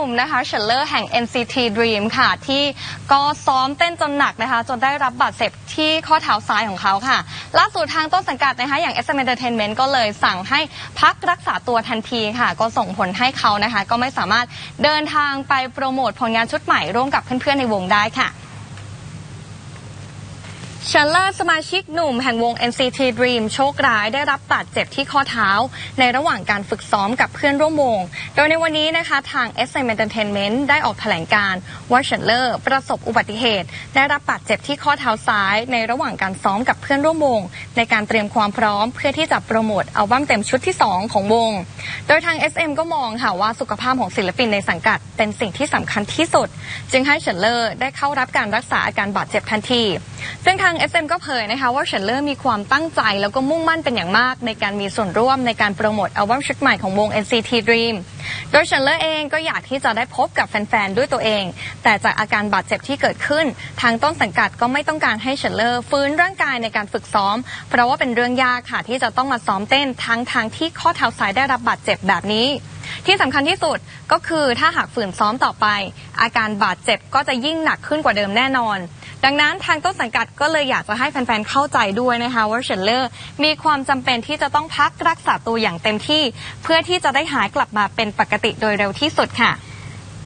นุ่มนะคะเชลเลอร์แห่ง NCT Dream ค่ะ ที่ก็ซ้อมเต้นจนหนักนะคะ จนได้รับบาดเจ็บที่ข้อเท้าซ้ายของเขาค่ะ ล่าสุดทางต้นสังกัดนะคะ อย่าง SM Entertainment ก็เลยสั่งให้พักรักษาตัวทันทีค่ะ ก็ส่งผลให้เขานะคะ ก็ไม่สามารถเดินทางไปโปรโมทผลงานชุดใหม่ร่วมกับเพื่อนๆในวงได้ค่ะ ชันเลอร์สมาชิกหนุ่มแห่งวง NCT Dream โชคร้ายได้รับบาดเจ็บที่ข้อเท้า ในระหว่างการฝึกซ้อมกับเพื่อนร่วมวง โดยในวันนี้นะคะทาง SM Entertainment ได้ออกแถลงการ์ว่าชันเลอร์ประสบอุบัติเหตุ ได้รับบาดเจ็บที่ข้อเท้าซ้าย ในระหว่างการซ้อมกับเพื่อนร่วมวง ในการเตรียมความพร้อมเพื่อที่จะโปรโมทอัลบั้มเต็มชุดที่ 2 ของวง โดยทาง SM ก็มองค่ะว่าสุขภาพของศิลปินในสังกัด เป็นสิ่งที่สำคัญที่สุด จึงให้เฉินเลอร์ได้เข้ารับการรักษาอาการบาดเจ็บทันที ซึ่งทาง SM ก็เผยนะคะว่าเฉินเลอร์มีความตั้งใจแล้วก็มุ่งมั่นเป็นอย่างมาก ในการมีส่วนร่วมในการโปรโมทอัลบั้มชุดใหม่ของวง NCT Dream โดยเฉินเลอร์เองก็อยากที่จะได้พบกับแฟน ๆ ด้วยตัวเอง แต่จากอาการบาดเจ็บที่เกิดขึ้น ทางต้นสังกัดก็ไม่ต้องการให้เฉินเลอร์ฟื้นร่างกายในการฝึกซ้อม เพราะว่าเป็นเรื่องยากค่ะที่จะต้องมาซ้อมเต้นทั้งทางที่ข้อเท้าซ้ายได้รับบาดเจ็บแบบนี้ ที่สำคัญที่สุดก็คือถ้าหากฝืนซ้อมต่อไป อาการบาดเจ็บก็จะยิ่งหนักขึ้นกว่าเดิมแน่นอน ดังนั้นทางต้นสังกัดก็เลยอยากจะให้แฟนๆเข้าใจด้วยนะคะว่าเชลเลอร์มีความจำเป็นที่จะต้องพักรักษาตัวอย่างเต็มที่ เพื่อที่จะได้หายกลับมาเป็นปกติโดยเร็วที่สุดค่ะ